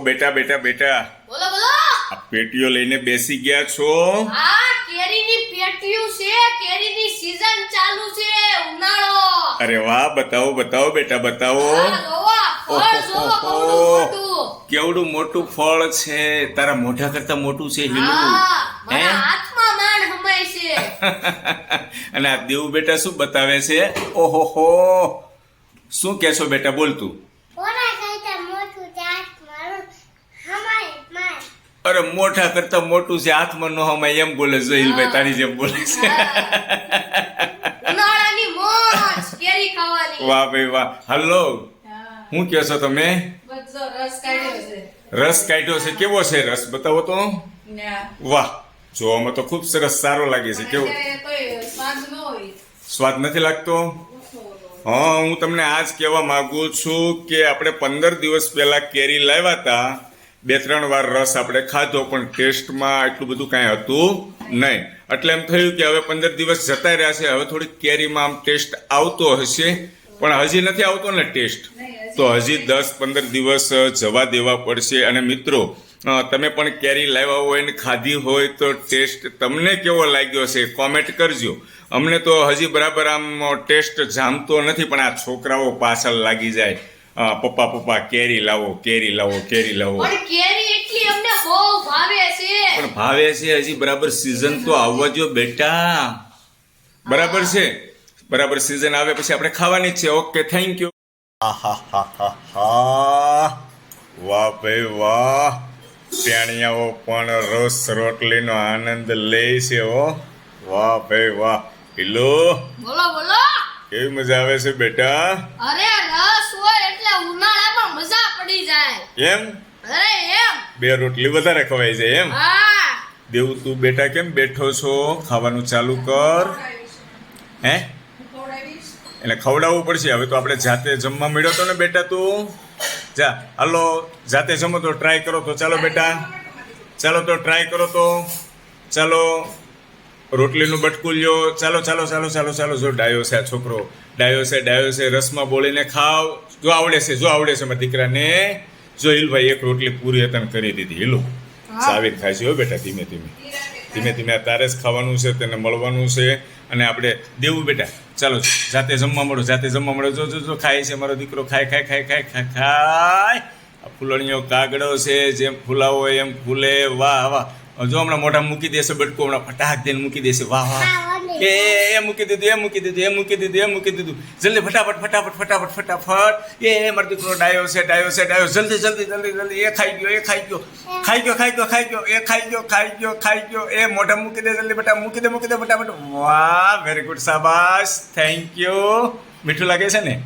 બેટા બેટા બેટા. બોલો બોલો. આ પેટીઓ લઈને બેસી ગયા છો? હા કેરીની પેટીઓ છે કેરીની સીઝન ચાલુ છે ઉનાળો. અરે વાહ બતાવો બતાવો બેટા બતાવો. કેવડું મોટું. ફળ છે? તારા મોઢા કરતા મોટું છે હીલું હે અને આ દેવ બેટા શું બતાવે છે? ઓહોહો શું કહેશો બેટા બોલ તું થોડા કરતા મોટું ચાટ મારું હમાય માર અરે મોટા કરતા મોટું છે હાથમાં નો હમાય એમ બોલે જોઈલભાઈ તારી જેમ બોલે છે. વાહ ભાઈ વાહ. હલો. હું. કહો છો તમે? રસ કાઢ્યો છે. કેવો છે રસ? બતાવો તો. વાહ. જોવામાં તો ખૂબ સરસ સારો લાગે છે. કેવો? સ્વાદ સ્વાદ નથી લાગતો? હા હું તમને આજ કહેવા માંગુ છું કે આપણે પંદર દિવસ પહેલા કેરી લાવ્યા હતા. બે, ત્રણ વાર રસ આપણે ખાધો, પણ ટેસ્ટમાં એટલું બધું કાંઈ હતું નહીં. એટલે એમ થયું કે હવે પંદર દિવસ જતા રહ્યા છે, હવે થોડીક કેરીમાં આમ ટેસ્ટ આવતો હશે. પણ હજી નથી આવતો ને ટેસ્ટ. તો હજી દસ, પંદર દિવસ જવા દેવા પડશે. અને મિત્રો તમે પણ કેરી લાવ્યા હોય ને ખાધી હોય તો ટેસ્ટ તમને કેવો લાગ્યો છે, કોમેન્ટ કરજો. અમને તો હજી બરાબર આમ ટેસ્ટ જામતો નથી, પણ આ છોકરાઓ પાછળ લાગી જાય. અ, પપ્પા પપ્પા કેરી લાવો કેરી લાવો કેરી લાવો. પણ કેરી એટલી અમને બહુ ભાવે છે. પણ ભાવે છે હજી બરાબર સિઝન તો આવવા જો બેટા. બરાબર છે? બરાબર સિઝન આવે પછી આપણે ખાવાની જ છે. ઓકે થેન્ક યુ વાહ ભાઈ વાહ. ટેણિયાઓ પણ રસ રોટલીનો આનંદ લે છે ઓ વાહ ભાઈ વાહ. હિલો બોલો બોલો. કેવી મજા આવે છે બેટા? અરે રસ હોય એટલે ઉનાળામાં મજા પડી જાય એમ? એમ. બે રોટલી વધારે ખવાય છે એમ? દેવું તું બેટા કેમ બેઠો છો? ખાવાનું ચાલુ કર. હે? એટલે ખવડાવવું પડશે. હવે તો આપણે જાતે જમવા મળ્યો તો ને બેટા તું? જા હાલો જાતે જમો તો ટ્રાય કરો તો ચાલો બેટા. ચાલો તો ટ્રાય કરો તો. ચાલો. રોટલીનું બટકું લ્યો. ચાલો ચાલો ચાલો ચાલો ચાલો જો ડાયો છે આ છોકરો. ડાયો છે ડાયો છે રસમાં બોલીને ખાવ. જો આવડે છે જો આવડે છે મારા દીકરાને. જો હિલભાઈ એક રોટલી પૂરી હતા કરી દીધી. હિલો. થાય છે હો બેટા ધીમે ધીમે. ધીમે ધીમે આ તારે જ ખાવાનું છે તેને મળવાનું છે. અને આપણે દેવું બેટા. ચાલો જાતે જમવા મળો જાતે જમવા મળો. જો જો જો ખાય છે મારો દીકરો. ખાય ખાય ખાય ખાય ખાય ખાય. આ ફૂલણીઓ કાગડો છે જેમ ફૂલાવો એમ ફૂલે. વાહ વાહ. જો હમણાં મોઢા મૂકી દેશે બટકો હમણાં ફટાક દઈને મૂકી દેશે. વાહ વાહ. એ એ મૂકી દીધું, એ મૂકી દીધું, એ મૂકી દીધું, એ મૂકી દીધું. જલ્દી ફટાફટ ફટાફટ ફટાફટ ફટાફટ. એ એ મારો દીકરો ડાયો છે ડાયો છે, ડાયો. જલ્દી જલ્દી જલ્દી જલ્દી. એ ખાઈ ગયો, એ ખાઈ ગયો. ખાઈ ગયો ખાઈ ગયો ખાઈ ગયો. એ ખાઈ ગયો ખાઈ ગયો ખાઈ ગયો. એ મોઢા મૂકી દે, જલ્દી બેટા મૂકી દે મૂકી દે, ફટાફટ. વાહ વેરી ગુડ શાબાશ. થેન્ક યુ મીઠું લાગે છે ને?